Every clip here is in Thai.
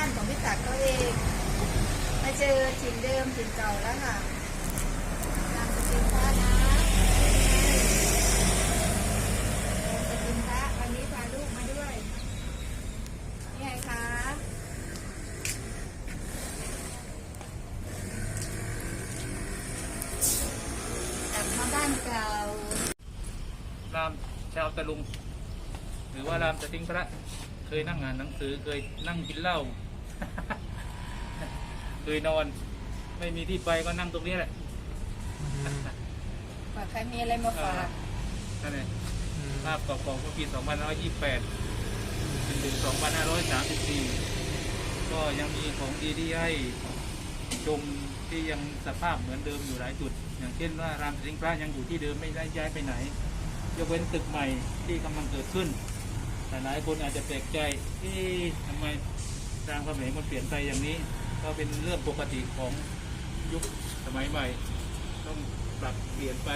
านของพี่ตักเขาเอง มาเจอถิ่นเดิมถิ่นเก่าแล้วค่ะนามสกุลพระนะนามสกุลพระวันนี้พาลูกมาด้วยนี่ไงคะกลับมาบ้านเก่ารามชาวตะลุง หรือว่ารามสติงพระ เคยนั่งอ่านหนังสือเคยนั่งกินเหล้า เคยนอน ไม่มีที่ไปก็นั่งตรงนี้แหละฝากใครมีอะไรมาฝากนั่นเองภาพเก่าๆเมื่อปี 2528จนถึง 2534 ก็ยังมีของดีที่ให้ชมที่ยังสภาพเหมือนเดิมอยู่หลายจุด อย่างเช่นว่ารามสติงพระยังอยู่ที่เดิมไม่ได้ย้ายไปไหน ยกเว้นตึกใหม่ที่กำลังเกิดขึ้นแต่หลายคนอาจจะแปลกใจที่ทำไม ทางความเขมรมันเปลี่ยนไปอย่างนี้ ก็เป็นเรื่องปกติของยุคสมัยใหม่ ต้องปรับเปลี่ยนไป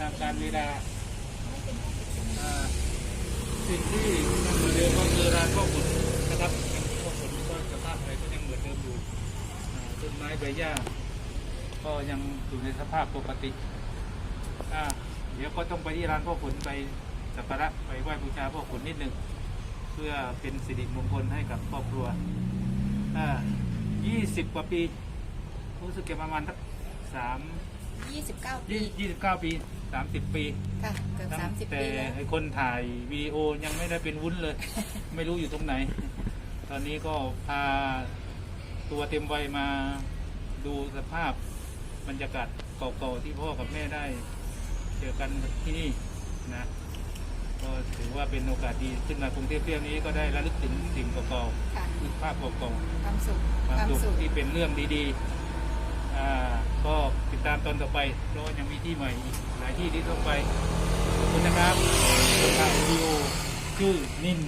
ตามการเวลาสิ่งที่ยังเหมือนเดิมก็คือร้านพ่อขุนนะครับยังพ่อขุนก็สภาพอะไรก็ยังเหมือนเดิมอยู่ต้นไม้ใบหญ้าก็ยังอยู่ในสภาพปกติเดี๋ยวก็ต้องไปที่ร้านพ่อขุนไปสักการะไปไหว้บูชาพ่อขุนนิดหนึ่ง พื่อเป็นสิริมงคลให้กับครอบครัวอ่ายี่สิบกว่าปีรู้สึกจะประมาณสักสาม29ปียี่ยี่สิบเก้าปีสามสิบปี ค่ะ เกือบตั้ง30แต่ปีแล้วไอคนถ่ายวีดีโอยังไม่ได้เป็นวุ้นเลย ไม่รู้อยู่ตรงไหน ตอนนี้ก็พาตัวเต็มวัยมาดูสภาพบรรยากาศเก่าๆที่พ่อกับแม่ได้ เจอกันที่นี่นะ ก็ถือว่าเป็นโอกาสดีขึ้นมากรุงเทพเที่ยวนี้ก็ได้ระลึกถึงสิ่งเก่าค่ะๆคือภาพเก่าๆความสุขความสุขสุขที่เป็นเรื่องดีๆอ่าก็ติดตามตอนต่อไปเพราะว่ายังมีที่ใหม่อีกหลายที่ที่ต้องไปขอบคุณนะครับทางวิดีโอชื่อนิน